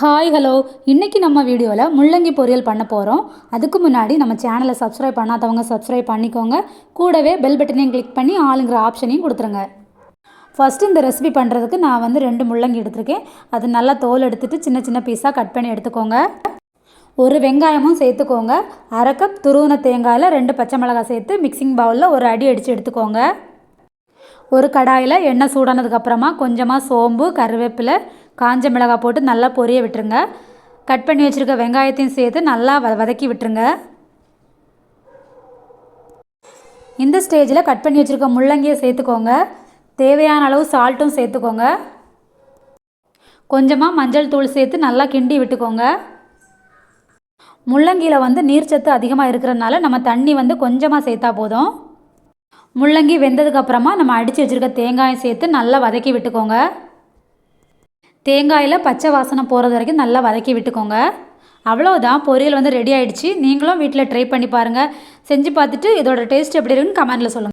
Hi hello இன்றைக்கி நம்ம வீடியோவில் முள்ளங்கி பொரியல் பண்ண போகிறோம் அதுக்கு முன்னாடி நம்ம சேனலை சப்ஸ்கிரைப் பண்ணாதவங்க சப்ஸ்கிரைப் பண்ணிக்கோங்க. கூடவே பெல் பட்டனையும் கிளிக் பண்ணி ஆளுங்கிற ஆப்ஷனையும் கொடுத்துருங்க. ஃபஸ்ட்டு இந்த ரெசிபி பண்ணுறதுக்கு நான் வந்து ரெண்டு முள்ளங்கி எடுத்திருக்கேன். அது நல்லா தோல் எடுத்துகிட்டு சின்ன சின்ன பீஸாக கட் பண்ணி எடுத்துக்கோங்க. ஒரு வெங்காயமும் சேர்த்துக்கோங்க. அரை கப் துருவன தேங்காயில் ரெண்டு பச்சை மிளகாய் சேர்த்து மிக்சிங் பவுலில் ஒரு அடி அடித்து எடுத்துக்கோங்க. ஒரு கடாயில் எண்ணெய் சூடானதுக்கப்புறமா கொஞ்சமாக சோம்பு கருவேப்பிலை காஞ்ச மிளகாய் போட்டு நல்லா பொரிய விட்டுருங்க. கட் பண்ணி வச்சுருக்க வெங்காயத்தையும் சேர்த்து நல்லா வ வதக்கி விட்டுருங்க. இந்த ஸ்டேஜில் கட் பண்ணி வச்சுருக்க முள்ளங்கியை சேர்த்துக்கோங்க. தேவையான அளவு சால்ட்டும் சேர்த்துக்கோங்க. கொஞ்சமாக மஞ்சள் தூள் சேர்த்து நல்லா கிண்டி விட்டுக்கோங்க. முள்ளங்கியில் வந்து நீர்ச்சத்து அதிகமாக இருக்கிறதுனால நம்ம தண்ணி வந்து கொஞ்சமாக சேர்த்தா போதும். முள்ளங்கி வெந்ததுக்கப்புறமா நம்ம அடித்து வச்சுருக்க தேங்காயை சேர்த்து நல்லா வதக்கி விட்டுக்கோங்க. தேங்காயில் பச்சை வாசனை போகிறது வரைக்கும் நல்லா வதக்கி விட்டுக்கோங்க. அவ்வளோதான் பொரியல் வந்து ரெடி ஆகிடுச்சு நீங்களும் வீட்டில் ட்ரை பண்ணி பாருங்கள் செஞ்சு பார்த்துட்டு இதோட டேஸ்ட் எப்படி இருக்குன்னு கமெண்டில் சொல்லுங்கள்